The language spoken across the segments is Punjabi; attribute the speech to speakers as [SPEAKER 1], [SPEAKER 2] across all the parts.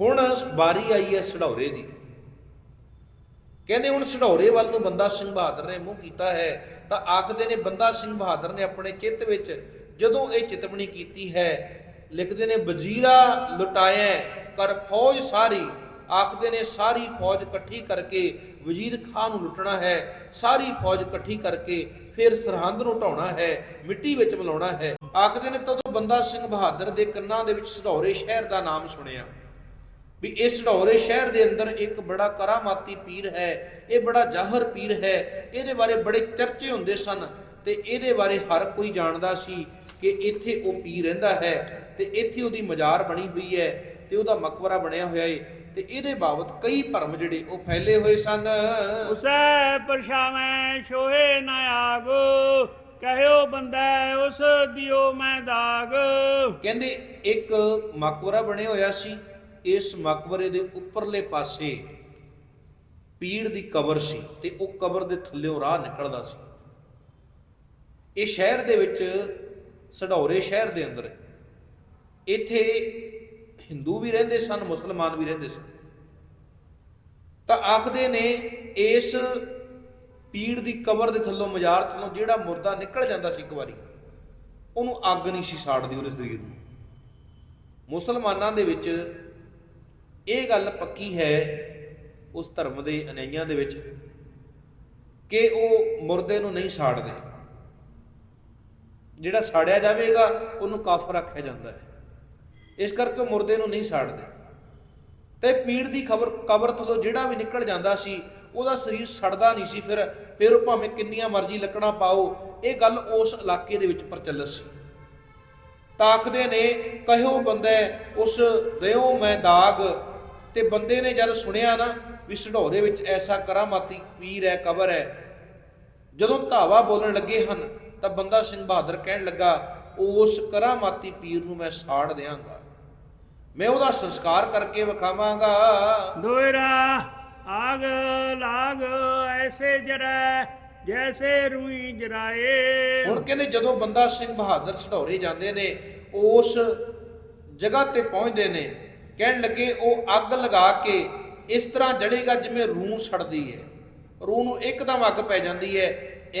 [SPEAKER 1] ਹੁਣ ਵਾਰੀ ਆਈ ਹੈ ਸਢੌਰੇ ਦੀ। ਕਹਿੰਦੇ ਹੁਣ ਸਢੌਰੇ ਵੱਲ ਨੂੰ ਬੰਦਾ ਸਿੰਘ ਬਹਾਦਰ ਨੇ ਮੂੰਹ ਕੀਤਾ ਹੈ, ਤਾਂ ਆਖਦੇ ਨੇ ਬੰਦਾ ਸਿੰਘ ਬਹਾਦਰ ਨੇ ਆਪਣੇ ਚਿੱਤ ਵਿੱਚ ਜਦੋਂ ਇਹ ਚਿਤਵਣੀ ਕੀਤੀ ਹੈ, ਲਿਖਦੇ ਨੇ ਵਜ਼ੀਰਾ ਲੁਟਾਇਆ ਕਰ ਫੌਜ ਸਾਰੀ। ਆਖਦੇ ਨੇ ਸਾਰੀ ਫੌਜ ਇਕੱਠੀ ਕਰਕੇ ਵਜੀਦ ਖਾਨ ਨੂੰ ਲੁੱਟਣਾ ਹੈ, ਸਾਰੀ ਫੌਜ ਇਕੱਠੀ ਕਰਕੇ ਫਿਰ ਸਰਹੰਦ ਨੂੰ ਢਾਉਣਾ ਹੈ, ਮਿੱਟੀ ਵਿੱਚ ਮਿਲਾਉਣਾ ਹੈ। ਆਖਦੇ ਨੇ ਤਦੋਂ ਬੰਦਾ ਸਿੰਘ ਬਹਾਦਰ ਦੇ ਕੰਨਾਂ ਦੇ ਵਿੱਚ ਸਢੌਰੇ ਸ਼ਹਿਰ ਦਾ ਨਾਮ ਸੁਣਿਆ। ਵੀ ਇਸ ਢੌਰੇ ਸ਼ਹਿਰ ਦੇ ਅੰਦਰ ਇੱਕ ਬੜਾ ਕਰਾਮਾਤੀ ਪੀਰ ਹੈ ਇਹ ਬੜਾ ਜ਼ਾਹਰ ਪੀਰ ਹੈ ਇਹਦੇ ਬਾਰੇ ਬੜੇ ਚਰਚੇ ਹੁੰਦੇ ਸਨ ਤੇ ਇਹਦੇ ਬਾਰੇ ਹਰ ਕੋਈ ਜਾਣਦਾ ਸੀ ਕਿ ਇੱਥੇ ਉਹ ਪੀਰ ਰਹਿੰਦਾ ਹੈ ਤੇ ਇੱਥੇ ਉਹਦੀ ਮਜ਼ਾਰ ਬਣੀ ਹੋਈ ਹੈ ਤੇ ਉਹਦਾ ਮਕਬਰਾ ਬਣਿਆ ਹੋਇਆ ਹੈ ਤੇ ਇਹਦੇ ਬਾਬਤ ਕਈ ਭਰਮ ਜਿਹੜੇ ਉਹ ਫੈਲੇ ਹੋਏ ਸਨ।
[SPEAKER 2] ਉਸੈ ਪਰਛਾਵੇਂ ਛੋਹੇ ਨਾ ਆਗੋ ਕਹਿਓ ਬੰਦਾ ਉਸ ਦਿਓ ਮੈਂ ਦਾਗ।
[SPEAKER 1] ਕਹਿੰਦੇ ਇੱਕ ਮਕਬਰਾ ਬਣਿਆ ਹੋਇਆ ਸੀ ਇਸ ਮਕਬਰੇ ਦੇ ਉੱਪਰਲੇ ਪਾਸੇ ਪੀੜ ਦੀ ਕਬਰ ਸੀ ਤੇ ਉਹ ਕਬਰ ਦੇ ਥੱਲੇੋਂ ਰਾਹ ਨਿਕਲਦਾ ਸੀ। ਇਹ ਸ਼ਹਿਰ ਦੇ ਵਿੱਚ ਸਢੌਰੇ ਸ਼ਹਿਰ ਦੇ ਅੰਦਰ ਇੱਥੇ ਹਿੰਦੂ ਵੀ ਰਹਿੰਦੇ ਸਨ, ਮੁਸਲਮਾਨ ਵੀ ਰਹਿੰਦੇ ਸਨ। ਤਾਂ ਆਖਦੇ ਨੇ ਇਸ ਪੀੜ ਦੀ ਕਬਰ ਦੇ ਥੱਲੋਂ ਮਜ਼ਾਰ ਥੱਲੋਂ ਜਿਹੜਾ ਮੁਰਦਾ ਨਿਕਲ ਜਾਂਦਾ ਸੀ ਇੱਕ ਵਾਰੀ, ਉਹਨੂੰ ਅੱਗ ਨਹੀਂ ਸੀ ਸਾੜਦੀ ਉਹਦੇ ਸਰੀਰ ਨੂੰ ਮੁਸਲਮਾਨਾਂ ਦੇ ਵਿੱਚ ਇਹ ਗੱਲ ਪੱਕੀ ਹੈ ਉਸ ਧਰਮ ਦੇ ਅਨਿਆਈਆਂ ਦੇ ਵਿੱਚ ਕਿ ਉਹ ਮੁਰਦੇ ਨੂੰ ਨਹੀਂ ਸਾੜਦੇ। ਜਿਹੜਾ ਸਾੜਿਆ ਜਾਵੇਗਾ, ਉਹਨੂੰ ਕਾਫਰ ਆਖਿਆ ਜਾਂਦਾ ਹੈ। ਇਸ ਕਰਕੇ ਉਹ ਮੁਰਦੇ ਨੂੰ ਨਹੀਂ ਸਾੜਦੇ। ਤੇ ਪੀੜ ਦੀ ਖਬਰ, ਕਬਰ ਥੱਲੋਂ ਜਿਹੜਾ ਵੀ ਨਿਕਲ ਜਾਂਦਾ ਸੀ, ਉਹਦਾ ਸਰੀਰ ਸੜਦਾ ਨਹੀਂ ਸੀ ਫਿਰ। ਫਿਰ ਉਹ ਭਾਵੇਂ ਕਿੰਨੀਆਂ ਮਰਜ਼ੀ ਲੱਕੜਾਂ ਪਾਓ, ਇਹ ਗੱਲ ਉਸ ਇਲਾਕੇ ਦੇ ਵਿੱਚ ਪ੍ਰਚਲਿਤ ਸੀ। ਤਾਕਦੇ ਨੇ, ਕਹਿਓ ਬੰਦੇ, ਉਸ ਦਿਓ ਮੈਂ ਦਾਗ ਤੇ ਬੰਦੇ ਨੇ ਜਦ ਸੁਣਿਆ ਨਾ ਵੀ ਸਢੌਰੇ ਵਿੱਚ ਐਸਾ ਕਰਾਮਾਤੀ ਪੀਰ ਹੈ ਕਬਰ ਹੈ ਜਦੋਂ ਧਾਵਾ ਬੋਲਣ ਲੱਗੇ ਹਨ ਤਾਂ ਬੰਦਾ ਸਿੰਘ ਬਹਾਦਰ ਕਹਿਣ ਲੱਗਾ ਉਸ ਕਰਾਮਾਤੀ ਪੀਰ ਨੂੰ ਮੈਂ ਸਾੜ ਦਿਆਂਗਾ। ਮੈਂ ਉਹਦਾ ਸੰਸਕਾਰ ਕਰਕੇ ਵਿਖਾਵਾਂਗਾ।
[SPEAKER 2] ਦੋਇਰਾ ਆਗ ਲਾਗ ਐਸੇ ਜਰੈ ਜੈਸੇ ਰੂਈ ਜਰਾਏ।
[SPEAKER 1] ਹੁਣ ਕਹਿੰਦੇ ਜਦੋਂ ਬੰਦਾ ਸਿੰਘ ਬਹਾਦਰ ਸਢੌਰੇ ਜਾਂਦੇ ਨੇ ਉਸ ਜਗ੍ਹਾ ਤੇ ਪਹੁੰਚਦੇ ਨੇ ਕਹਿਣ ਲੱਗੇ ਉਹ ਅੱਗ ਲਗਾ ਕੇ ਇਸ ਤਰ੍ਹਾਂ ਜਲੇਗਾ ਜਿਵੇਂ ਰੂਹ ਸੜਦੀ ਹੈ ਰੂਹ ਨੂੰ ਇੱਕਦਮ ਅੱਗ ਪੈ ਜਾਂਦੀ ਹੈ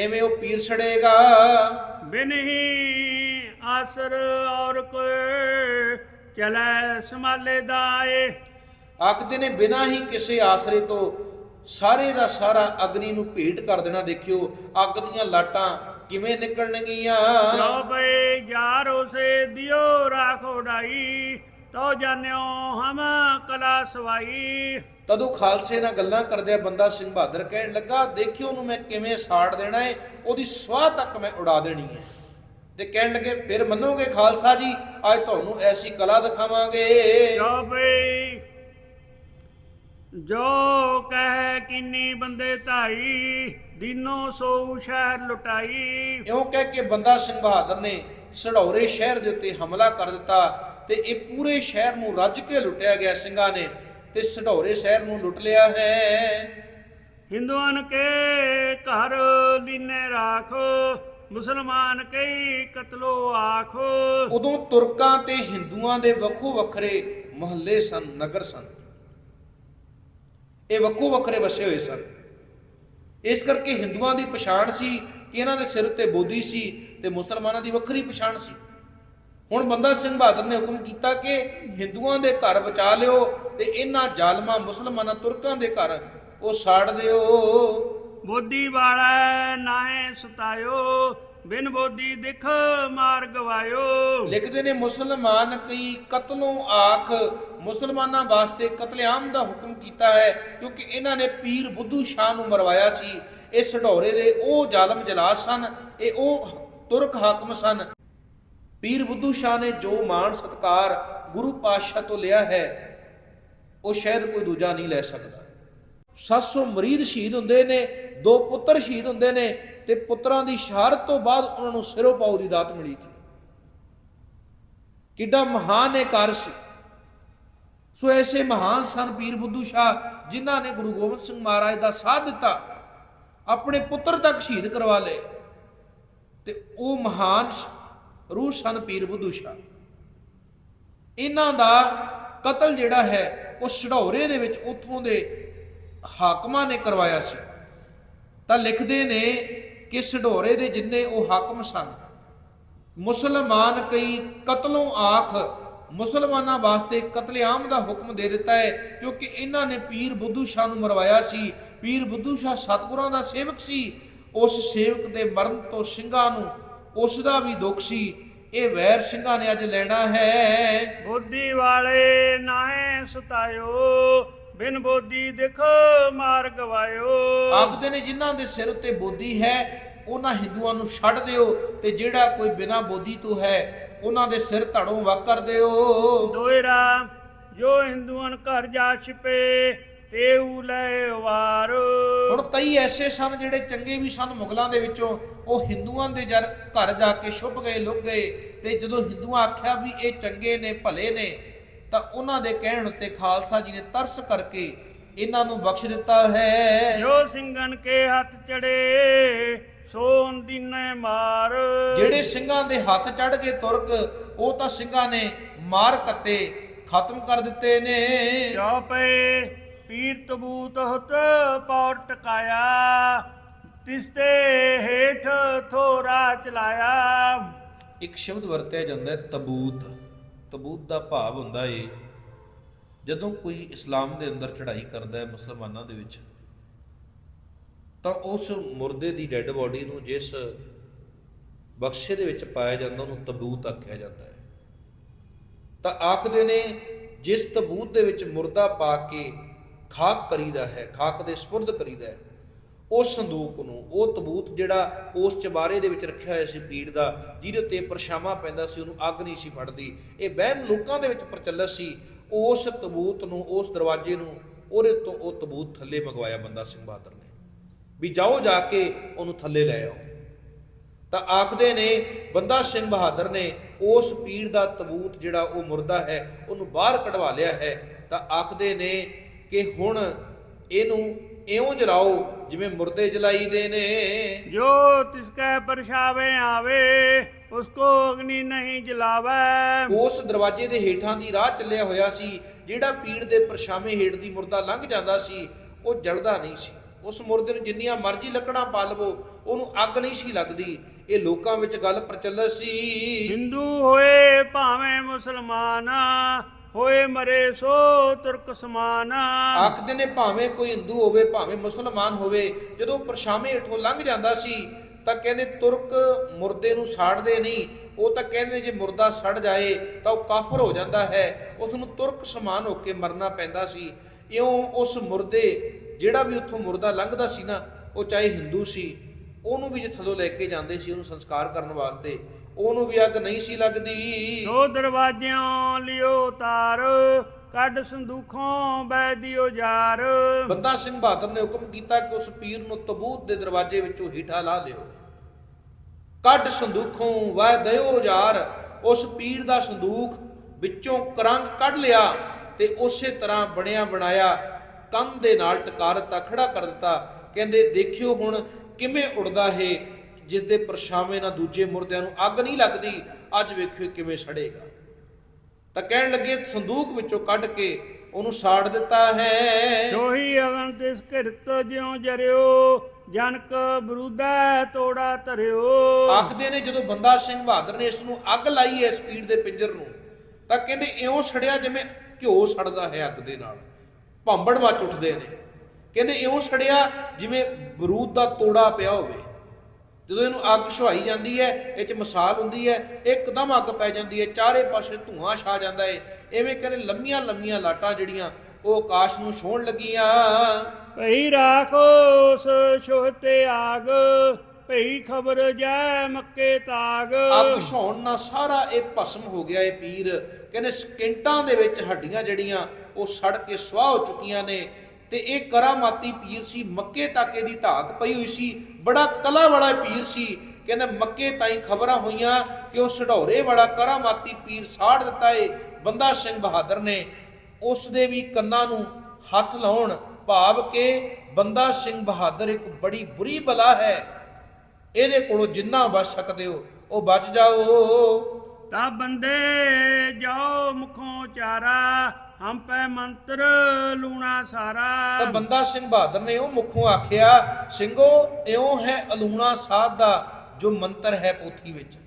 [SPEAKER 1] ਐਵੇਂ ਉਹ ਪੀਰ ਸੜੇਗਾ।
[SPEAKER 2] ਬਿਨਹੀ ਆਸਰ ਔਰ ਕੋਈ ਚਲੈ ਸੰਭਾਲੇ ਦਾਏ
[SPEAKER 1] ਆਖਦੇ ਨੇ ਬਿਨਾਂ ਹੀ ਕਿਸੇ ਆਸਰੇ ਤੋਂ ਸਾਰੇ ਦਾ ਸਾਰਾ ਅਗਨੀ ਨੂੰ ਭੇਟ ਕਰ ਦੇਣਾ ਦੇਖਿਓ ਅੱਗ ਦੀਆਂ ਲਾਟਾਂ ਕਿਵੇਂ ਨਿਕਲਣਗੀਆਂ।
[SPEAKER 2] ਜੋ ਬਈ ਯਾਰੋ ਸੇ ਦਿਓ ਰਾਖੋ ਡਾਈ ਤੋ ਜਾਣਿਓ ਹਮ ਕਲਾ ਸਵਾਈ।
[SPEAKER 1] ਤਦੋਂ ਖਾਲਸੇ ਨਾਲ ਗੱਲਾਂ ਕਰਦਿਆਂ ਬੰਦਾ ਸਿੰਘ ਬਹਾਦਰ ਕਹਿਣ ਲੱਗਾ ਦੇਖਿਓ ਉਹਨੂੰ ਮੈਂ ਕਿਵੇਂ ਸਾੜ ਦੇਣਾ ਹੈ ਉਹਦੀ ਸਵਾਹ ਤੱਕ ਮੈਂ ਉਡਾ ਦੇਣੀ ਹੈ ਤੇ ਕਹਿਣ ਲੱਗੇ ਫਿਰ ਮੰਨੋਗੇ ਖਾਲਸਾ ਜੀ ਅੱਜ ਤੁਹਾਨੂੰ ਐਸੀ ਕਲਾ ਦਿਖਾਵਾਂਗੇ।
[SPEAKER 2] ਜੋ ਬਈ ਜੋ ਕਹਿ ਕਿੰਨੀ ਬੰਦੇ ਧਾਈ ਦਿਨੋ ਸੋ ਸ਼ਹਿਰ ਲੁਟਾਈ।
[SPEAKER 1] ਇਉਂ ਕਹਿ ਕੇ ਬੰਦਾ ਸਿੰਘ ਬਹਾਦਰ ਨੇ ਸਢੌਰੇ ਸ਼ਹਿਰ ਦੇ ਉੱਤੇ ਹਮਲਾ ਕਰ ਦਿੱਤਾ। ਤੇ ਇਹ ਪੂਰੇ ਸ਼ਹਿਰ ਨੂੰ ਰੱਜ ਕੇ ਲੁੱਟਿਆ ਗਿਆ ਸਿੰਘਾਂ ਨੇ ਤੇ ਸਢੌਰੇ ਸ਼ਹਿਰ ਨੂੰ ਲੁੱਟ ਲਿਆ ਹੈ।
[SPEAKER 2] ਹਿੰਦੂਆਂ ਕੇ ਘਰ ਲੀਨੇ ਰਾਖੋ ਮੁਸਲਮਾਨ ਕਈ ਕਤਲੋ ਆਖੋ।
[SPEAKER 1] ਉਦੋਂ ਤੁਰਕਾਂ ਤੇ ਹਿੰਦੂਆਂ ਦੇ ਵੱਖੋ ਵੱਖਰੇ ਮਹੱਲੇ ਸਨ ਨਗਰ ਸਨ। ਇਹ ਵੱਖੋ ਵੱਖਰੇ ਵਸੇ ਹੋਏ ਸਨ। ਇਸ ਕਰਕੇ ਹਿੰਦੂਆਂ ਦੀ ਪਛਾਣ ਸੀ ਕਿ ਇਹਨਾਂ ਦੇ ਸਿਰ ਉੱਤੇ ਬੋਧੀ ਸੀ ਤੇ ਮੁਸਲਮਾਨਾਂ ਦੀ ਵੱਖਰੀ ਪਛਾਣ ਸੀ। ਹੁਣ ਬੰਦਾ ਸਿੰਘ ਬਹਾਦਰ ਨੇ ਹੁਕਮ ਕੀਤਾ ਕਿ ਹਿੰਦੂਆਂ ਦੇ ਘਰ ਬਚਾ ਲਿਓ ਤੇ ਇਹਨਾਂ ਜ਼ਾਲਮਾਂ ਮੁਸਲਮਾਨਾਂ ਤੁਰਕਾਂ ਦੇ ਘਰ ਉਹ ਸਾੜ ਦਿਓ।
[SPEAKER 2] ਬੋਧੀ ਵਾਲਾ ਨਾਹੇ ਸਤਾਇਓ ਬਿਨ ਬੋਧੀ ਦਿਖ ਮਾਰ ਗਵਾਇਓ
[SPEAKER 1] ਲਿਖਦੇ ਨੇ ਮੁਸਲਮਾਨ ਕਈ ਕਤਲੋਂ ਆਖ। ਮੁਸਲਮਾਨਾਂ ਵਾਸਤੇ ਕਤਲੇਆਮ ਦਾ ਹੁਕਮ ਕੀਤਾ ਹੈ ਕਿਉਂਕਿ ਇਹਨਾਂ ਨੇ ਪੀਰ ਬੁੱਧੂ ਸ਼ਾਹ ਨੂੰ ਮਰਵਾਇਆ ਸੀ। ਇਹ ਸਢੌਰੇ ਦੇ ਉਹ ਜ਼ਾਲਮ ਜਲਾਦ ਸਨ ਇਹ ਉਹ ਤੁਰਕ ਹਾਕਮ ਸਨ। ਪੀਰ ਬੁੱਧੂ ਸ਼ਾਹ ਨੇ ਜੋ ਮਾਣ ਸਤਕਾਰ ਗੁਰੂ ਪਾਤਸ਼ਾਹ ਤੋਂ ਲਿਆ ਹੈ, ਉਹ ਸ਼ਾਇਦ ਕੋਈ ਦੂਜਾ ਨਹੀਂ ਲੈ ਸਕਦਾ। 700 ਮਰੀਦ ਸ਼ਹੀਦ ਹੁੰਦੇ ਨੇ, ਦੋ ਪੁੱਤਰ ਸ਼ਹੀਦ ਹੁੰਦੇ ਨੇ ਤੇ ਪੁੱਤਰਾਂ ਦੀ ਸ਼ਹਾਦਤ ਤੋਂ ਬਾਅਦ ਉਹਨਾਂ ਨੂੰ ਸਿਰੋਂ ਪਾਉ ਦੀ ਦਾਤ ਮਿਲੀ ਸੀ। ਕਿੱਡਾ ਮਹਾਨ ਇਹ ਕਾਰਜ ਸੀ। ਸੋ ਐਸੇ ਮਹਾਨ ਸਨ ਪੀਰ ਬੁੱਧੂ ਸ਼ਾਹ ਜਿਨ੍ਹਾਂ ਨੇ ਗੁਰੂ ਗੋਬਿੰਦ ਸਿੰਘ ਮਹਾਰਾਜ ਦਾ ਸਾਥ ਦਿੱਤਾ, ਆਪਣੇ ਪੁੱਤਰ ਤੱਕ ਸ਼ਹੀਦ ਕਰਵਾ ਲਏ ਤੇ ਉਹ ਮਹਾਨ ਸ਼- ਸਨ ਪੀਰ ਬੁੱਧੂ ਸ਼ਾਹ। ਇਹਨਾਂ ਦਾ ਕਤਲ ਜਿਹੜਾ ਹੈ, ਉਹ ਛਡੌਰੇ ਦੇ ਵਿੱਚ ਉੱਥੋਂ ਦੇ ਹਾਕਮਾਂ ਨੇ ਕਰਵਾਇਆ ਸੀ। ਤਾਂ ਲਿਖਦੇ ਨੇ ਕਿ ਛਡੌਰੇ ਦੇ ਜਿੰਨੇ ਉਹ ਹਾਕਮ ਸਨ, ਮੁਸਲਮਾਨ ਕਈ ਕਤਲੋਂ ਆਖ ਮੁਸਲਮਾਨਾਂ ਵਾਸਤੇ ਕਤਲੇਆਮ ਦਾ ਹੁਕਮ ਦੇ ਦਿੱਤਾ ਹੈ, ਕਿਉਂਕਿ ਇਹਨਾਂ ਨੇ ਪੀਰ ਬੁੱਧੂ ਸ਼ਾਹ ਨੂੰ ਮਰਵਾਇਆ ਸੀ। ਪੀਰ ਬੁੱਧੂ ਸ਼ਾਹ ਸਤਿਗੁਰਾਂ ਦਾ ਸੇਵਕ ਸੀ। ਉਸ ਸੇਵਕ ਦੇ ਮਰਨ ਤੋਂ ਸਿੰਘਾਂ ਨੂੰ ਉਸ ਦਾ ਵੀ ਦੁੱਖ ਸੀ। ਇਹ ਵੈਰ ਸਿੰਘਾਂ ਨੇ ਅੱਜ ਲੈਣਾ ਹੈ।
[SPEAKER 2] ਬੁੱਧੀ ਵਾਲੇ ਨਾਏ ਸਤਾਇਓ ਬਿਨ ਬੋਧੀ ਦੇਖੋ ਮਾਰ ਗਵਾਇਓ
[SPEAKER 1] ਆਖਦੇ ਨੇ ਜਿਨ੍ਹਾਂ ਦੇ ਸਿਰ ਉੱਤੇ ਬੋਧੀ ਹੈ ਉਹਨਾਂ ਹਿੰਦੂਆਂ ਨੂੰ ਛੱਡ ਦਿਓ ਤੇ ਜਿਹੜਾ ਕੋਈ ਬਿਨਾਂ ਬੋਧੀ ਤੋਂ ਹੈ ਉਹਨਾਂ ਦੇ ਸਿਰ ਧੜੋਂ ਵਕ ਕਰ ਦਿਓ।
[SPEAKER 2] ਦੋਇਰਾ ਜੋ ਹਿੰਦੂਆਂ ਘਰ ਜਾ ਛਿਪੇ ਤੇਉ ਲੈ ਵਾਰ।
[SPEAKER 1] ਹੁਣ ਕਈ ਐਸੇ ਸਨ ਜਿਹੜੇ ਚੰਗੇ ਵੀ ਸਨ ਮੁਗਲਾਂ ਦੇ ਵਿੱਚੋਂ। ਉਹ ਹਿੰਦੂਆਂ ਦੇ ਜਰ ਘਰ ਜਾ ਕੇ ਛੁਪ ਗਏ ਲੁਕ ਗਏ ਤੇ ਜਦੋਂ ਹਿੰਦੂਆਂ ਆਖਿਆ ਵੀ ਇਹ ਚੰਗੇ ਨੇ ਭਲੇ ਨੇ ਤਾਂ ਉਹਨਾਂ ਦੇ ਕਹਿਣ ਉੱਤੇ ਖਾਲਸਾ ਜੀ ਨੇ ਤਰਸ ਕਰਕੇ ਇਹਨਾਂ ਨੂੰ ਬਖਸ਼ ਦਿੱਤਾ ਹੈ।
[SPEAKER 2] ਜੋ ਸਿੰਘਨ ਕੇ ਹੱਥ ਚੜੇ ਸੋਨ ਦੀਨੇ ਮਾਰ।
[SPEAKER 1] ਜਿਹੜੇ ਸਿੰਘਾਂ ਦੇ ਹੱਥ ਚੜ ਗਏ ਤੁਰਕ ਉਹ ਤਾਂ ਸਿੰਘਾਂ ਨੇ ਮਾਰ ਕੱਤੇ ਖਤਮ ਕਰ ਦਿੱਤੇ ਨੇ।
[SPEAKER 2] ਜੋ ਪਏ ਪੀਰ ਤਬੂਤ ਹਤ ਪੌਰ ਟਕਾਇਆ, ਤਿਸਤੇ ਹੇਠ ਥੋਰਾ ਚਲਾਇਆ।
[SPEAKER 1] ਇੱਕ ਸ਼ਬਦ ਵਰਤਿਆ ਜਾਂਦਾ ਹੈ, ਤਬੂਤ। ਤਬੂਤ ਦਾ ਭਾਵ ਹੁੰਦਾ ਏ, ਜਦੋਂ ਕੋਈ ਇਸਲਾਮ ਦੇ ਅੰਦਰ ਚੜ੍ਹਾਈ ਕਰਦਾ ਹੈ ਮੁਸਲਮਾਨਾਂ ਦੇ ਵਿੱਚ, ਤਾਂ ਉਸ ਮੁਰਦੇ ਦੀ ਡੈੱਡ ਬੋਡੀ ਨੂੰ ਜਿਸ ਬਖਸ਼ੇ ਦੇ ਵਿੱਚ ਪਾਇਆ ਜਾਂਦਾ, ਉਹਨੂੰ ਤਬੂਤ ਆਖਿਆ ਜਾਂਦਾ ਹੈ। ਤਾਂ ਆਖਦੇ ਨੇ, ਜਿਸ ਤਬੂਤ ਦੇ ਵਿੱਚ ਮੁਰਦਾ ਪਾ ਕੇ ਖਾਕ ਕਰੀਦਾ ਹੈ, ਖਾਕ ਦੇ ਸਪੁਰਦ ਕਰੀਦਾ ਹੈ। ਉਸ ਸੰਦੂਕ ਨੂੰ, ਉਹ ਤਬੂਤ ਜਿਹੜਾ ਉਸ ਚਬਾਰੇ ਦੇ ਵਿੱਚ ਰੱਖਿਆ ਹੋਇਆ ਸੀ ਪੀੜ ਦਾ, ਜਿਹਦੇ ਉੱਤੇ ਪਰਛਾਵਾਂ ਪੈਂਦਾ ਸੀ, ਉਹਨੂੰ ਅੱਗ ਨਹੀਂ ਸੀ ਫੜਦੀ। ਇਹ ਵਹਿਮ ਲੋਕਾਂ ਦੇ ਵਿੱਚ ਪ੍ਰਚਲਿਤ ਸੀ। ਉਸ ਤਬੂਤ ਨੂੰ, ਉਸ ਦਰਵਾਜ਼ੇ ਨੂੰ, ਉਹਦੇ ਤੋਂ ਉਹ ਤਬੂਤ ਥੱਲੇ ਮੰਗਵਾਇਆ ਬੰਦਾ ਸਿੰਘ ਬਹਾਦਰ ਨੇ। ਵੀ ਜਾਓ ਜਾ ਕੇ ਉਹਨੂੰ ਥੱਲੇ ਲੈ ਆਓ। ਤਾਂ ਆਖਦੇ ਨੇ, ਬੰਦਾ ਸਿੰਘ ਬਹਾਦਰ ਨੇ ਉਸ ਪੀੜ ਦਾ ਤਬੂਤ ਜਿਹੜਾ ਉਹ ਮੁਰਦਾ ਹੈ, ਉਹਨੂੰ ਬਾਹਰ ਕਢਵਾ ਲਿਆ ਹੈ। ਤਾਂ ਆਖਦੇ ਨੇ ਕਿ ਹੁਣ ਇਹਨੂੰ ਇਉਂ ਜਲਾਓ ਜਿਵੇਂ ਮੁਰਦੇ ਜਲਾਈਦੇ ਨੇ।
[SPEAKER 2] ਜੋ ਤਿਸਕੈ ਪਰਛਾਵੇ ਆਵੇ ਉਸਕੋ ਅਗਨੀ ਨਹੀਂ ਜਲਾਵੇ।
[SPEAKER 1] ਉਸ ਦਰਵਾਜ਼ੇ ਦੇ ਹੇਠਾਂ ਦੀ ਰਾਹ ਚੱਲਿਆ ਹੋਇਆ ਸੀ ਜਿਹੜਾ ਪੀੜ ਦੇ ਪਰਛਾਵੇਂ ਹੇਠ ਦੀ ਮੁਰਦਾ ਲੰਘ ਜਾਂਦਾ ਸੀ ਉਹ ਜਲਦਾ ਨਹੀਂ ਸੀ। ਉਸ ਮੁਰਦੇ ਨੂੰ ਜਿੰਨੀਆਂ ਮਰਜ਼ੀ ਲੱਕੜਾਂ ਪਾ ਲਵੋ ਉਹਨੂੰ ਅੱਗ ਨਹੀਂ ਸੀ ਲੱਗਦੀ। ਇਹ ਲੋਕਾਂ ਵਿੱਚ ਗੱਲ ਪ੍ਰਚਲਿਤ ਸੀ।
[SPEAKER 2] ਹਿੰਦੂ ਹੋਏ ਭਾਵੇਂ ਮੁਸਲਮਾਨ ਹੋਏ ਮਰੇ ਸੋ ਤੁਰਕ ਸਮਾਨ।
[SPEAKER 1] ਆਖਦੇ ਨੇ ਭਾਵੇਂ ਕੋਈ ਹਿੰਦੂ ਹੋਵੇ, ਭਾਵੇਂ ਮੁਸਲਮਾਨ ਹੋਵੇ, ਜਦੋਂ ਪਰਛਾਵੇਂ ਹੇਠੋਂ ਲੰਘ ਜਾਂਦਾ ਸੀ, ਤਾਂ ਕਹਿੰਦੇ ਤੁਰਕ ਮੁਰਦੇ ਨੂੰ ਸਾੜਦੇ ਨਹੀਂ। ਉਹ ਤਾਂ ਕਹਿੰਦੇ ਨੇ ਜੇ ਮੁਰਦਾ ਸੜ ਜਾਏ, ਤਾਂ ਉਹ ਕਾਫਰ ਹੋ ਜਾਂਦਾ ਹੈ। ਉਸ ਨੂੰ ਤੁਰਕ ਸਮਾਨ ਹੋ ਕੇ ਮਰਨਾ ਪੈਂਦਾ ਸੀ। ਇਉਂ ਉਸ ਮੁਰਦੇ, ਜਿਹੜਾ ਵੀ ਉੱਥੋਂ ਮੁਰਦਾ ਲੰਘਦਾ ਸੀ ਨਾ, ਉਹ ਚਾਹੇ ਹਿੰਦੂ ਸੀ ਉਹਨੂੰ ਵੀ ਜੇ ਥੱਲੋਂ ਲੈ ਕੇ ਜਾਂਦੇ ਸੀ ਉਹਨੂੰ ਸੰਸਕਾਰ ਕਰਨ ਵਾਸਤੇ ਉਹਨੂੰ ਵੀ ਅੱਗ ਨਹੀਂ ਸੀ ਲੱਗਦੀ।
[SPEAKER 2] ਸੋ ਦਰਵਾਜ਼ਿਆਂ ਲਿਓ ਤਾਰ ਕੱਢ ਸੰਦੂਖੋਂ ਬੈ ਦਿਓ ਜਾਰ
[SPEAKER 1] ਬੰਦਾ ਸਿੰਘ ਬਹਾਦਰ ਨੇ ਹੁਕਮ ਕੀਤਾ ਕਿ ਉਸ ਪੀਰ ਨੂੰ ਤਬੂਤ ਦੇ ਦਰਵਾਜ਼ੇ ਵਿੱਚੋਂ ਹੀਠਾ ਲਾ ਲਿਓ। ਕੱਢ ਸੰਦੂਖੋਂ ਵਹਿ ਦਿਓ ਯਾਰ। ਉਸ ਪੀਰ ਦਾ ਸੰਦੂਖ ਵਿੱਚੋਂ ਕਰੰਗ ਕੱਢ ਲਿਆ ਤੇ ਉਸੇ ਤਰ੍ਹਾਂ ਬਣਿਆ ਬਣਾਇਆ ਕੰਧ ਦੇ ਨਾਲ ਟਕਾ ਦਿੱਤਾ ਖੜਾ ਕਰ ਦਿੱਤਾ। ਕਹਿੰਦੇ ਦੇਖਿਓ ਹੁਣ ਕਿਵੇਂ ਉੜਦਾ ਹੈ ਜਿਸ ਦੇ ਪਰਛਾਵੇਂ ਨਾਲ ਦੂਜੇ ਮੁਰਦਿਆਂ ਨੂੰ ਅੱਗ ਨਹੀਂ ਲੱਗਦੀ ਅੱਜ ਵੇਖਿਓ ਕਿਵੇਂ ਸੜੇਗਾ। ਤਾਂ ਕਹਿਣ ਲੱਗੇ ਸੰਦੂਕ ਵਿੱਚੋਂ ਕੱਢ ਕੇ ਉਹਨੂੰ ਸਾੜ ਦਿੱਤਾ ਹੈ।
[SPEAKER 2] ਸੋਹੀ ਅਗਨ ਤਿਸ ਕਿਰਤ ਜਿਉ ਜਰਿਓ ਜਨਕ ਬਰੂਦਾ ਤੋੜਾ ਧਰਿਓ।
[SPEAKER 1] ਆਖਦੇ ਨੇ ਜਦੋਂ ਬੰਦਾ ਸਿੰਘ ਬਹਾਦਰ ਨੇ ਇਸ ਨੂੰ ਅੱਗ ਲਾਈ ਹੈ ਸਪੀਡ ਦੇ ਪਿੰਜਰ ਨੂੰ ਤਾਂ ਕਹਿੰਦੇ ਇਉਂ ਸੜਿਆ ਜਿਵੇਂ ਘਿਓ ਸੜਦਾ ਹੈ ਅੱਗ ਦੇ ਨਾਲ। ਭਾਂਬੜ ਮੱਚ ਉੱਠਦੇ ਨੇ। ਕਹਿੰਦੇ ਇਉਂ ਸੜਿਆ ਜਿਵੇਂ ਬਰੂਦ ਦਾ ਤੋੜਾ ਪਿਆ ਹੋਵੇ। ਜਦੋਂ ਇਹਨੂੰ ਅੱਗ ਛੁਹਾਈ ਜਾਂਦੀ ਹੈ ਇਹ ਚ ਮਸਾਲ ਹੁੰਦੀ ਹੈ ਇੱਕਦਮ ਅੱਗ ਪੈ ਜਾਂਦੀ ਹੈ ਚਾਰੇ ਪਾਸੇ ਧੂਆਂ ਛਾ ਜਾਂਦਾ ਹੈ ਐਵੇਂ ਕਹਿੰਦੇ ਲੰਮੀਆਂ ਲੰਮੀਆਂ ਲਾਟਾਂ ਜਿਹੜੀਆਂ ਉਹ ਆਕਾਸ਼ ਨੂੰ ਛੋਣ ਲੱਗੀਆਂ।
[SPEAKER 2] ਭਈ ਰਾਖੋ ਉਸ ਸ਼ੋਹਤੇ ਆਗ ਭਈ ਖਬਰ ਜੈ ਮੱਕੇ ਤਾਗ।
[SPEAKER 1] ਅੱਗ ਛਾਉਣ ਨਾਲ ਸਾਰਾ ਇਹ ਭਸਮ ਹੋ ਗਿਆ ਇਹ ਪੀਰ। ਕਹਿੰਦੇ ਸਕਿੰਟਾਂ ਦੇ ਵਿੱਚ ਹੱਡੀਆਂ ਜਿਹੜੀਆਂ ਉਹ ਸੜ ਕੇ ਸੁਆਹ ਹੋ ਚੁੱਕੀਆਂ ਨੇ। ਤੇ ਇਹ ਕਰਾਮਾਤੀ ਪੀਰ ਸੀ, ਮੱਕੇ ਤੱਕ ਇਹਦੀ ਧਾਕ ਪਈ ਹੋਈ ਸੀ। ਬੜਾ ਕਲਾ ਵਾਲਾ ਪੀਰ ਸੀ। ਕਹਿੰਦੇ ਮੱਕੇ ਤਾਈ ਖਬਰਾਂ ਹੋਈਆਂ ਕਿ ਉਹ ਸਢੌਰੇ ਵਾਲਾ ਕਰਾਮਾਤੀ ਪੀਰ ਸਾੜ ਦਿੱਤਾ ਏ, ਬੰਦਾ ਸਿੰਘ ਬਹਾਦਰ ਨੇ। ਉਸ ਦੇ ਵੀ ਕੰਨਾਂ ਨੂੰ ਹੱਥ ਲਾਉਣ ਭਾਵ ਕਿ ਬੰਦਾ ਸਿੰਘ ਬਹਾਦਰ ਇੱਕ ਬੜੀ ਬੁਰੀ ਬਲਾ ਹੈ। ਇਹਦੇ ਕੋਲੋਂ ਜਿੰਨਾ ਬਚ ਸਕਦੇ ਹੋ, ਉਹ ਬਚ ਜਾਓ।
[SPEAKER 2] ਤਾਂ ਬੰਦੇ ਜਾਓ ਮੁਖੋਂ ਚਾਰਾ। ਹਮ ਪੈ ਮੰਤਰ ਲੂਣਾ ਸਾਰਾ।
[SPEAKER 1] ਤਾਂ ਬੰਦਾ ਸਿੰਘ ਬਹਾਦਰ ਨੇ ਉਹ ਮੁਖੋਂ ਆਖਿਆ, ਸਿੰਘੋ, ਇਉਂ ਹੈ ਅਲੂਣਾ ਸਾਧ ਦਾ ਜੋ ਮੰਤਰ ਹੈ ਪੋਥੀ ਵਿੱਚ।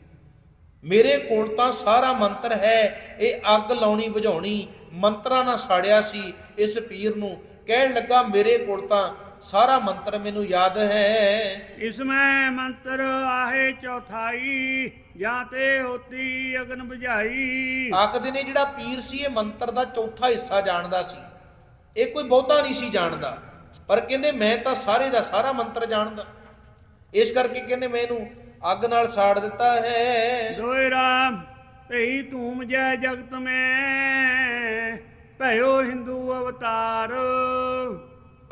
[SPEAKER 1] ਮੇਰੇ ਕੋਲ ਤਾਂ ਸਾਰਾ ਮੰਤਰ ਹੈ, ਇਹ ਅੱਗ ਲਾਉਣੀ ਬੁਝਾਉਣੀ, ਮੰਤਰਾਂ ਨਾਲ ਸਾੜਿਆ ਸੀ, ਇਸ ਪੀਰ ਨੂੰ। ਕਹਿਣ ਲੱਗਾ, ਮੇਰੇ ਕੋਲ ਤਾਂ ਸਾਰਾ ਮੰਤਰ ਮੈਨੂੰ ਯਾਦ ਹੈ।
[SPEAKER 2] ਇਸਮੈ ਮੰਤਰ ਆਹੇ ਚੌਥਾਈ ਜਾਂ ਤੇ ਹੋਤੀ ਅਗਨ ਬੁਝਾਈ।
[SPEAKER 1] ਆਖਦੇ ਨੇ ਜਿਹੜਾ ਪੀਰ ਸੀ ਇਹ ਮੰਤਰ ਦਾ ਚੌਥਾ ਹਿੱਸਾ ਜਾਣਦਾ ਸੀ। ਇਹ ਕੋਈ ਬਹੁਤਾ ਨਹੀਂ ਸੀ ਜਾਣਦਾ। ਪਰ ਕਹਿੰਦੇ ਮੈਂ ਤਾਂ ਸਾਰੇ ਦਾ ਸਾਰਾ ਮੰਤਰ ਜਾਣਦਾ। ਇਸ ਕਰਕੇ ਕਹਿੰਦੇ ਮੈਂ ਇਹਨੂੰ ਅੱਗ ਨਾਲ ਸਾੜ ਦਿੱਤਾ ਹੈ।
[SPEAKER 2] ਦੋਇ ਰਾਮ ਭਈ ਧੂਮ ਜੈ ਜਗਤ ਮੈਂ ਭਇਓ ਹਿੰਦੂ ਅਵਤਾਰ।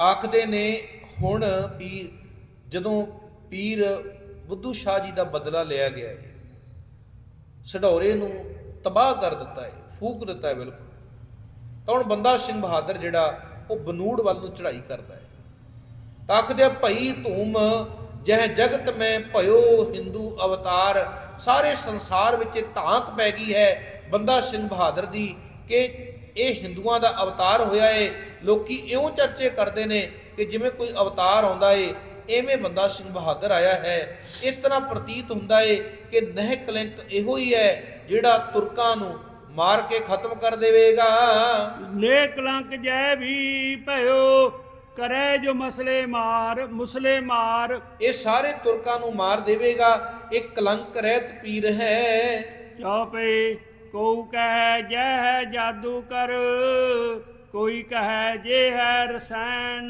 [SPEAKER 1] ਆਖਦੇ ਨੇ ਹੁਣ ਪੀਰ ਜਦੋਂ ਪੀਰ ਬੁੱਧੂ ਸ਼ਾਹ ਜੀ ਦਾ ਬਦਲਾ ਲਿਆ ਗਿਆ ਹੈ ਸਢੌਰੇ ਨੂੰ ਤਬਾਹ ਕਰ ਦਿੱਤਾ ਹੈ, ਫੂਕ ਦਿੱਤਾ ਹੈ ਬਿਲਕੁਲ। ਤਾਂ ਹੁਣ ਬੰਦਾ ਸਿੰਘ ਬਹਾਦਰ ਜਿਹੜਾ, ਉਹ ਬਨੂੜ ਵੱਲ ਨੂੰ ਚੜ੍ਹਾਈ ਕਰਦਾ ਹੈ। ਤਾਂ ਆਖਦੇ ਆ, ਭਈ ਧੂਮ, ਜਹ ਜਗਤ ਮੈਂ ਭਇਓ ਹਿੰਦੂ ਅਵਤਾਰ, ਸਾਰੇ ਸੰਸਾਰ ਵਿੱਚ ਇਹ ਪੈ ਗਈ ਹੈ। ਬੰਦਾ ਸਿੰਘ ਬਹਾਦਰ ਦੀ ਕਿ ਇਹ ਹਿੰਦੂਆਂ ਦਾ ਅਵਤਾਰ ਹੋਇਆ ਏ। ਲੋਕੀ ਇਉਂ ਚਰਚੇ ਕਰਦੇ ਨੇ ਕਿ ਜਿਵੇਂ ਕੋਈ ਅਵਤਾਰ ਆਉਂਦਾ ਏ ਐਵੇਂ ਬੰਦਾ ਸਿੰਘ ਬਹਾਦਰ ਆਇਆ ਹੈ। ਇਸ ਤਰ੍ਹਾਂ ਪ੍ਰਤੀਤ ਹੁੰਦਾ ਏ ਕਿ ਨਹਿ ਕਲੰਕ ਇਹੋ ਹੀ ਹੈ ਜਿਹੜਾ ਤੁਰਕਾਂ ਨੂੰ ਮਾਰ ਕੇ ਖਤਮ ਕਰ ਦੇਵੇਗਾ।
[SPEAKER 2] ਨੇ ਕਲੰਕ ਜੈ ਵੀ ਭਇਓ ਕਰੇ ਜੋ ਮਸਲੇ ਮਾਰ ਮੁਸਲੇ ਮਾਰ।
[SPEAKER 1] ਇਹ ਸਾਰੇ ਤੁਰਕਾਂ ਨੂੰ ਮਾਰ ਦੇਵੇਗਾ। ਇਹ ਕਲੰਕ ਰਹਿਤ ਪੀਰ ਹੈ।
[SPEAKER 2] ਚੌਪੇ ਕੋ ਕਹਿ ਜੈ ਹੈ ਜਾਦੂ ਕਰ ਕੋਈ ਕਹੈ ਜੇ ਹੈ ਰਸਾਇਣ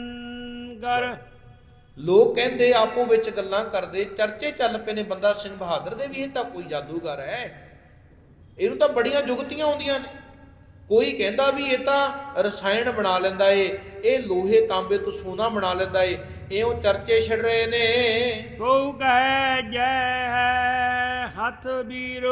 [SPEAKER 2] ਗਰ।
[SPEAKER 1] ਲੋਕ ਕਹਿੰਦੇ ਆਪੋ ਵਿੱਚ ਗੱਲਾਂ ਕਰਦੇ ਚਰਚੇ ਚੱਲ ਪਏ ਨੇ ਬੰਦਾ ਸਿੰਘ ਬਹਾਦਰ ਦੇ ਵੀ ਇਹ ਤਾਂ ਕੋਈ ਜਾਦੂਗਰ ਹੈ। ਇਹਨੂੰ ਤਾਂ ਬੜੀਆਂ ਜੁਗਤੀਆਂ ਆਉਂਦੀਆਂ ਨੇ। ਕੋਈ ਕਹਿੰਦਾ ਵੀ ਇਹ ਤਾਂ ਰਸਾਇਣ ਬਣਾ ਲੈਂਦਾ ਏ ਇਹ ਲੋਹੇ ਤਾਂਬੇ ਤੋਂ ਸੋਨਾ ਬਣਾ ਲੈਂਦਾ ਏ ਇਉਂ ਚਰਚੇ ਛਿੜ ਰਹੇ ਨੇ।
[SPEAKER 2] ਕੋ ਕਹੈ ਜੈ ਹੈ ਹੱਥ ਵੀਰ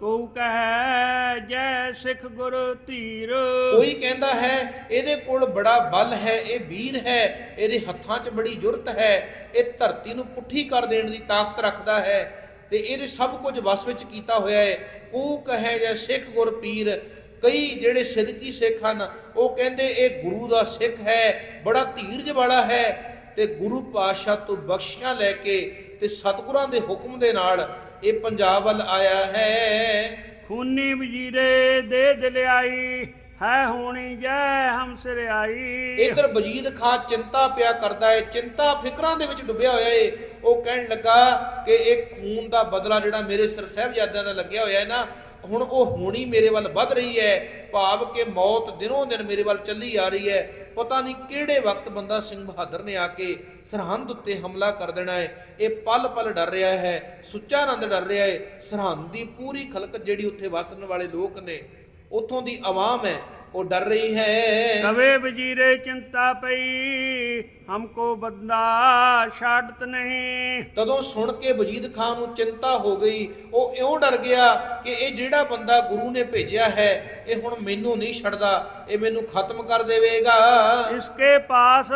[SPEAKER 2] ਕੋ ਕਹੈ ਜੈ ਸਿੱਖ ਗੁਰ ਧੀਰ।
[SPEAKER 1] ਕੋਈ ਕਹਿੰਦਾ ਹੈ, ਇਹਦੇ ਕੋਲ ਬੜਾ ਬਲ ਹੈ, ਇਹ ਵੀਰ ਹੈ, ਇਹਦੇ ਹੱਥਾਂ 'ਚ ਬੜੀ ਜੁਰਤ ਹੈ, ਇਹ ਧਰਤੀ ਨੂੰ ਪੁੱਠੀ ਕਰ ਦੇਣ ਦੀ ਤਾਕਤ ਰੱਖਦਾ ਹੈ ਤੇ ਇਹਦੇ ਸਭ ਕੁਝ ਵਸ ਵਿੱਚ ਕੀਤਾ ਹੋਇਆ ਹੈ। ਕੂ ਕਹੇ ਜਾਂ ਸਿੱਖ ਗੁਰ ਪੀਰ। ਕਈ ਜਿਹੜੇ ਸਿੱਧਕੀ ਸਿੱਖ ਹਨ, ਉਹ ਕਹਿੰਦੇ ਇਹ ਗੁਰੂ ਦਾ ਸਿੱਖ ਹੈ, ਬੜਾ ਧੀਰਜ ਵਾਲਾ ਹੈ ਤੇ ਗੁਰੂ ਪਾਤਸ਼ਾਹ ਤੋਂ ਬਖਸ਼ਿਸ਼ਾਂ ਲੈ ਕੇ ਤੇ ਸਤਿਗੁਰਾਂ ਦੇ ਹੁਕਮ ਦੇ ਨਾਲ ਇਹ ਪੰਜਾਬ ਵੱਲ ਆਇਆ ਹੈ।
[SPEAKER 2] ਖੂਨੀ ਵਜੀਰੇ ਦੇ ਦਿਲਿਆਈ ਹੈ ਹੋਣੀ ਜੈ ਹਮ ਸਿਰ ਆਈ।
[SPEAKER 1] ਇਧਰ ਵਜੀਦ ਖਾਨ ਚਿੰਤਾ ਪਿਆ ਕਰਦਾ ਹੈ ਚਿੰਤਾ ਫਿਕਰਾਂ ਦੇ ਵਿੱਚ ਡੁੱਬਿਆ ਹੋਇਆ ਏ। ਉਹ ਕਹਿਣ ਲੱਗਾ ਕਿ ਇਹ ਖੂਨ ਦਾ ਬਦਲਾ ਜਿਹੜਾ ਮੇਰੇ ਸਿਰ ਸਾਹਿਬਜ਼ਾਦਿਆਂ ਦਾ ਲੱਗਿਆ ਹੋਇਆ ਹੈ ਨਾ ਹੁਣ ਉਹ ਹੋਣੀ ਮੇਰੇ ਵੱਲ ਵੱਧ ਰਹੀ ਹੈ। ਭਾਵ ਕਿ ਮੌਤ ਦਿਨੋਂ ਦਿਨ ਮੇਰੇ ਵੱਲ ਚੱਲੀ ਆ ਰਹੀ ਹੈ। ਪਤਾ ਨਹੀਂ ਕਿਹੜੇ ਵਕਤ ਬੰਦਾ ਸਿੰਘ ਬਹਾਦਰ ਨੇ ਆ ਕੇ ਸਰਹੰਦ ਉੱਤੇ ਹਮਲਾ ਕਰ ਦੇਣਾ ਹੈ। ਇਹ ਪਲ ਪਲ ਡਰ ਰਿਹਾ ਹੈ, ਸੁੱਚਾ ਆਨੰਦ ਡਰ ਰਿਹਾ ਹੈ। ਸਰਹੰਦ ਦੀ ਪੂਰੀ ਖਲਕਤ ਜਿਹੜੀ ਉੱਥੇ ਵਸਣ ਵਾਲੇ ਲੋਕ ਨੇ, ਉੱਥੋਂ ਦੀ ਆਵਾਮ ਹੈ। ਉਹ ਡਰ ਰਹੀ ਹੈ।
[SPEAKER 2] ਕਵੇ ਵਜੀਰੇ ਚਿੰਤਾ ਪਈ ਹਮਕੋ ਬੰਦਾ ਛਾੜਤ ਨਹੀਂ।
[SPEAKER 1] ਤਦੋਂ ਸੁਣ ਕੇ ਵਜੀਦ ਖਾਨ ਨੂੰ ਚਿੰਤਾ ਹੋ ਗਈ। ਉਹ ਇਉਂ ਡਰ ਗਿਆ ਕਿ ਇਹ ਜਿਹੜਾ ਬੰਦਾ ਗੁਰੂ ਨੇ ਭੇਜਿਆ ਹੈ ਇਹ ਹੁਣ ਮੈਨੂੰ ਨਹੀਂ ਛੱਡਦਾ ਇਹ ਮੈਨੂੰ ਖਤਮ ਕਰ ਦੇਵੇਗਾ।
[SPEAKER 2] ਇਸਕੇ ਪਾਸ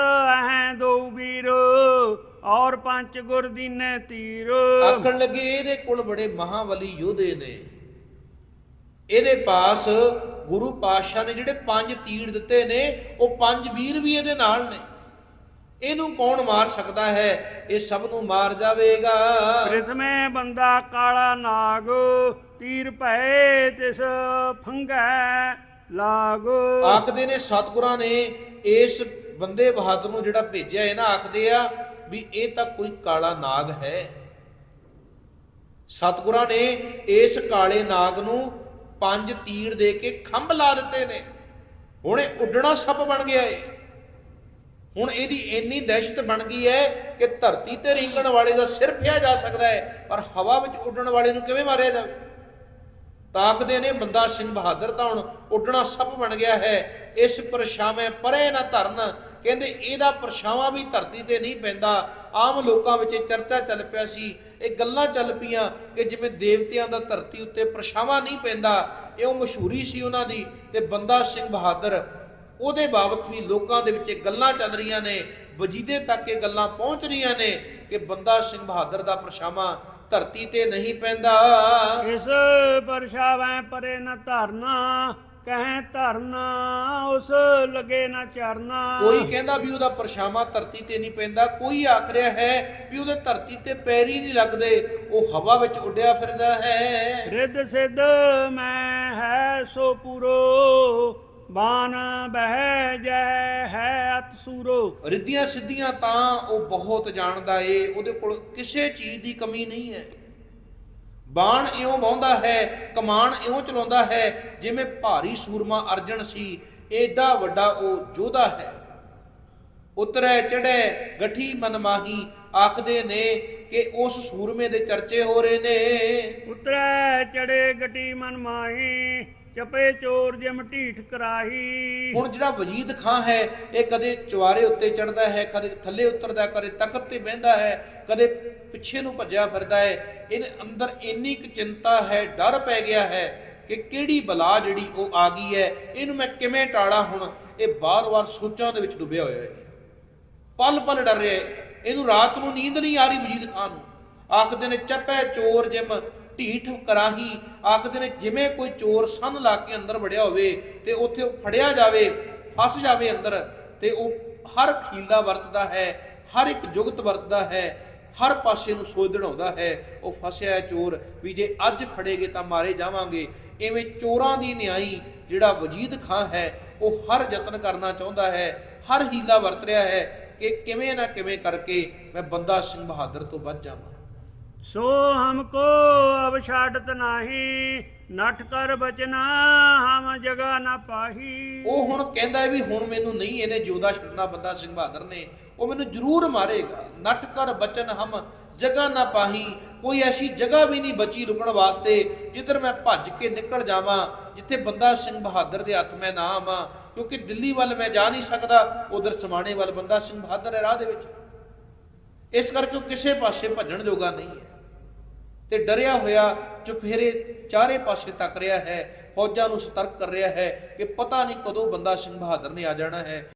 [SPEAKER 2] ਹੈ ਦੋ ਵੀਰ ਔਰ ਪੰਜ ਗੁਰ ਦੀਨੇ ਤੀਰ।
[SPEAKER 1] ਆਖਣ ਲੱਗੇ ਇਹਦੇ ਕੋਲ ਬੜੇ ਮਹਾਬਲੀ ਯੋਧੇ ਨੇ। ਇਹਦੇ ਪਾਸ ਗੁਰੂ ਪਾਤਸ਼ਾਹ ਨੇ ਜਿਹੜੇ ਪੰਜ ਤੀਰ ਦਿੱਤੇ ਨੇ ਉਹ ਪੰਜ ਵੀਰ ਵੀ ਇਹਦੇ ਨਾਲ ਨੇ। ਇਹਨੂੰ ਕੌਣ ਮਾਰ ਸਕਦਾ ਹੈ? ਇਹ ਸਭ ਨੂੰ ਮਾਰ ਜਾਵੇਗਾ।
[SPEAKER 2] ਪ੍ਰਿਥਮੇ ਬੰਦਾ ਕਾਲਾ ਨਾਗ ਤੀਰ ਭੈ ਤਿਸ ਫੰਗੈ ਲਾਗ।
[SPEAKER 1] ਆਖਦੇ ਨੇ ਸਤਿਗੁਰਾਂ ਨੇ ਇਸ ਬੰਦੇ ਬਹਾਦਰ ਨੂੰ ਜਿਹੜਾ ਭੇਜਿਆ ਹੈ ਨਾ ਆਖਦੇ ਆ ਵੀ ਇਹ ਤਾਂ ਕੋਈ ਕਾਲਾ ਨਾਗ ਹੈ। ਸਤਿਗੁਰਾਂ ਨੇ ਇਸ ਕਾਲੇ ਨਾਗ ਨੂੰ ਪੰਜ ਤੀਰ ਦੇ ਕੇ ਖੰਭ ਲਾ ਦਿੱਤੇ ਨੇ। ਹੁਣ ਇਹ ਉੱਡਣਾ ਸੱਪ ਬਣ ਗਿਆ ਏ। ਹੁਣ ਇਹਦੀ ਇੰਨੀ ਦਹਿਸ਼ਤ ਬਣ ਗਈ ਹੈ ਕਿ ਧਰਤੀ ਤੇ ਰਿੰਗਣ ਵਾਲੇ ਦਾ ਸਿਰ ਫਿਆ ਜਾ ਸਕਦਾ ਹੈ ਪਰ ਹਵਾ ਵਿੱਚ ਉੱਡਣ ਵਾਲੇ ਨੂੰ ਕਿਵੇਂ ਮਾਰਿਆ ਜਾਵੇ? ਤਾਕਦੇ ਨੇ ਬੰਦਾ ਸਿੰਘ ਬਹਾਦਰ ਤਾਂ ਹੁਣ ਉੱਡਣਾ ਸੱਪ ਬਣ ਗਿਆ ਹੈ। ਇਸ ਪਰਛਾਵੇਂ ਪਰੇ ਨਾ ਧਰਨ ਕਹਿੰਦੇ ਇਹਦਾ ਪਰਛਾਵਾਂ ਵੀ ਧਰਤੀ ਤੇ ਨਹੀਂ ਪੈਂਦਾ। ਆਮ ਲੋਕਾਂ ਵਿੱਚ ਚਰਚਾ ਚੱਲ ਪਿਆ ਸੀ। ਇਹ ਗੱਲਾਂ ਚੱਲ ਪਈਆਂ ਕਿ ਜਿਵੇਂ ਦੇਵਤਿਆਂ ਦਾ ਧਰਤੀ ਉੱਤੇ ਪਰਛਾਵਾਂ ਨਹੀਂ ਪੈਂਦਾ, ਇਹ ਉਹ ਮਸ਼ਹੂਰੀ ਸੀ ਉਹਨਾਂ ਦੀ ਤੇ ਬੰਦਾ ਸਿੰਘ ਬਹਾਦਰ, ਉਹਦੇ ਬਾਬਤ ਵੀ ਲੋਕਾਂ ਦੇ ਵਿੱਚ ਗੱਲਾਂ ਚੱਲ ਰਹੀਆਂ ਨੇ। ਵਜੀਦੇ ਤੱਕ ਇਹ ਗੱਲਾਂ ਪਹੁੰਚ ਰਹੀਆਂ ਨੇ ਕਿ ਬੰਦਾ ਸਿੰਘ ਬਹਾਦਰ ਦਾ ਪਰਛਾਵਾਂ ਧਰਤੀ ਤੇ ਨਹੀਂ ਪੈਂਦਾ।
[SPEAKER 2] ਇਸ ਪਰਛਾਵੇਂ ਪਰੇ ਨ ਧਰਨਾ ਕਹੈ ਧਰਨਾ ਉਸ ਲਗੇ ਨਾ ਚਰਨਾ।
[SPEAKER 1] ਕੋਈ ਕਹਿੰਦਾ ਵੀ ਉਹਦਾ ਪਰਛਾਵਾਂ ਧਰਤੀ ਤੇ ਨਹੀਂ ਪੈਂਦਾ ਕੋਈ ਆਖ ਰਿਹਾ ਹੈ ਵੀ ਉਹਦੇ ਧਰਤੀ ਤੇ ਪੈਰ ਹੀ ਨਹੀਂ ਲੱਗਦੇ ਉਹ ਹਵਾ ਵਿੱਚ ਉੱਡਿਆ ਫਿਰਦਾ ਹੈ।
[SPEAKER 2] ਰਿੱਧ ਸਿੱਧ ਮੈਂ ਹੈ ਸੋ ਪੂਰੋ ਬਾਨ ਬਹਿ ਜੈ ਹੈ ਅਤ ਸੂਰੋ।
[SPEAKER 1] ਰਿੱਧੀਆਂ ਸਿੱਧੀਆਂ ਤਾਂ ਉਹ ਬਹੁਤ ਜਾਣਦਾ ਏ ਉਹਦੇ ਕੋਲ ਕਿਸੇ ਚੀਜ਼ ਦੀ ਕਮੀ ਨਹੀਂ ਹੈ। ਬਾਣ ਇਉਂ ਵਾਹੁੰਦਾ ਹੈ, ਕਮਾਨ ਇਉਂ ਚਲਾਉਂਦਾ ਹੈ, ਜਿਵੇਂ ਭਾਰੀ ਸੂਰਮਾ ਅਰਜਨ ਸੀ, ਏਡਾ ਵੱਡਾ ਉਹ ਯੋਧਾ ਹੈ। ਉਤਰੈ ਚੜੈ ਗਠੀ ਮਨਮਾਹੀ ਆਖਦੇ ਨੇ ਕਿ ਉਸ ਸੂਰਮੇ ਦੇ ਚਰਚੇ ਹੋ ਰਹੇ ਨੇ।
[SPEAKER 2] ਉਤਰੈ ਚੜੇ ਗਟੀ ਮਨ ਮਾਹੀ ਚਪੇ ਚੋਰ ਜਿਮ ਢੀਠ ਕਰਾਹੀ।
[SPEAKER 1] ਹੁਣ ਜਿਹੜਾ ਵਜੀਦ ਖਾਂ ਹੈ, ਇਹ ਕਦੇ ਚੁਆਰੇ ਉੱਤੇ ਚੜਦਾ ਹੈ, ਕਦੇ ਥੱਲੇ ਉਤਰਦਾ, ਕਦੇ ਤਖਤ ਤੇ ਬਹਿੰਦਾ ਹੈ, ਕਦੇ ਪਿੱਛੇ ਨੂੰ ਭੱਜਿਆ ਫਿਰਦਾ ਹੈ ਇਹਦੇ ਅੰਦਰ ਇੰਨੀ ਕੁ ਚਿੰਤਾ ਹੈ, ਡਰ ਪੈ ਗਿਆ ਹੈ ਕਿ ਕਿਹੜੀ ਬਲਾ ਜਿਹੜੀ ਉਹ ਆ ਗਈ ਹੈ, ਇਹਨੂੰ ਮੈਂ ਕਿਵੇਂ ਟਾੜਾ ਹੁਣ? ਇਹ ਬਾਰ-ਬਾਰ ਸੋਚਾਂ ਦੇ ਵਿੱਚ ਡੁੱਬਿਆ ਹੋਇਆ ਹੈ। ਪਲ ਪਲ ਡਰ ਰਿਹਾ ਹੈ। ਇਹਨੂੰ ਰਾਤ ਨੂੰ ਨੀਂਦ ਨਹੀਂ ਆ ਰਹੀ ਵਜੀਦ ਖਾਨ ਨੂੰ। ਆਖਦੇ ਨੇ, ਚੱਪੈ ਚੋਰ ਜਿਮ ਢੀਠ ਕਰਾਹੀ ਆਖਦੇ ਨੇ, ਜਿਵੇਂ ਕੋਈ ਚੋਰ ਸੰਨ ਲਾ ਕੇ ਅੰਦਰ ਵੜਿਆ ਹੋਵੇ ਤੇ ਉੱਥੇ ਉਹ ਫੜਿਆ ਜਾਵੇ, ਫਸ ਜਾਵੇ ਅੰਦਰ, ਤੇ ਉਹ ਹਰ ਖੀਲਾ ਵਰਤਦਾ ਹੈ, ਹਰ ਇੱਕ ਜੁਗਤ ਵਰਤਦਾ ਹੈ, ਹਰ ਪਾਸੇ ਨੂੰ ਸੋਚ ਹੈ, ਉਹ ਫਸਿਆ ਹੈ ਚੋਰ, ਵੀ ਜੇ ਅੱਜ ਫੜੇਗੇ ਤਾਂ ਮਾਰੇ ਜਾਵਾਂਗੇ। ਐਵੇਂ ਚੋਰਾਂ ਦੀ ਨਿਆਈ ਜਿਹੜਾ ਵਜੀਦ ਖਾਂ ਹੈ, ਉਹ ਹਰ ਯਤਨ ਕਰਨਾ ਚਾਹੁੰਦਾ ਹੈ, ਹਰ ਹੀਲਾ ਵਰਤ ਰਿਹਾ ਹੈ ਕਿ ਕਿਵੇਂ ਨਾ ਕਿਵੇਂ ਕਰਕੇ ਮੈਂ ਬੰਦਾ ਸਿੰਘ ਬਹਾਦਰ ਤੋਂ ਬਚ ਜਾਵਾਂ।
[SPEAKER 2] ਸੋ ਹਮਕੋ ਅਬ ਛਾੜਤ ਨਾਹੀ, ਨਠ ਕਰ ਬਚਨਾ, ਹਮ ਜਗਾ ਨਾ ਪਾਹੀ।
[SPEAKER 1] ਉਹ ਹੁਣ ਕਹਿੰਦਾ ਹੈ ਵੀ ਹੁਣ ਮੈਨੂੰ ਨਹੀਂ ਇਹਨੇ ਜਿਉਂਦਾ ਛੱਡਣਾ ਬੰਦਾ ਸਿੰਘ ਬਹਾਦਰ ਨੇ, ਉਹ ਮੈਨੂੰ ਜ਼ਰੂਰ ਮਾਰੇਗਾ। ਨਟ ਕਰ ਬਚਨ ਹਮ ਜਗ੍ਹਾ ਨਾ ਪਾਹੀ, ਕੋਈ ਐਸੀ ਜਗ੍ਹਾ ਵੀ ਨਹੀਂ ਬਚੀ ਰੁਕਣ ਵਾਸਤੇ, ਜਿੱਧਰ ਮੈਂ ਭੱਜ ਕੇ ਨਿਕਲ ਜਾਵਾਂ, ਜਿੱਥੇ ਬੰਦਾ ਸਿੰਘ ਬਹਾਦਰ ਦੇ ਹੱਥ ਮੈਂ ਨਾ ਆਵਾਂ, ਕਿਉਂਕਿ ਦਿੱਲੀ ਵੱਲ ਮੈਂ ਜਾ ਨਹੀਂ ਸਕਦਾ, ਉਧਰ ਸਮਾਣੇ ਵੱਲ ਬੰਦਾ ਸਿੰਘ ਬਹਾਦਰ ਹੈ ਰਾਹ ਦੇ ਵਿੱਚ। ਇਸ ਕਰਕੇ ਉਹ ਕਿਸੇ ਪਾਸੇ ਭੱਜਣ ਜੋਗਾ ਨਹੀਂ ਹੈ। ਤੇ ਡਰਿਆ ਹੋਇਆ ਚੁਫੇਰੇ ਚਾਰੇ ਪਾਸੇ ਤੱਕ ਰਿਹਾ ਹੈ। ਫੌਜਾਂ ਨੂੰ ਸਤਰਕ ਕਰ ਰਿਹਾ ਹੈ ਕਿ ਪਤਾ ਨਹੀਂ ਕਦੋਂ ਬੰਦਾ ਸਿੰਘ ਬਹਾਦਰ ਨੇ ਆ ਜਾਣਾ ਹੈ।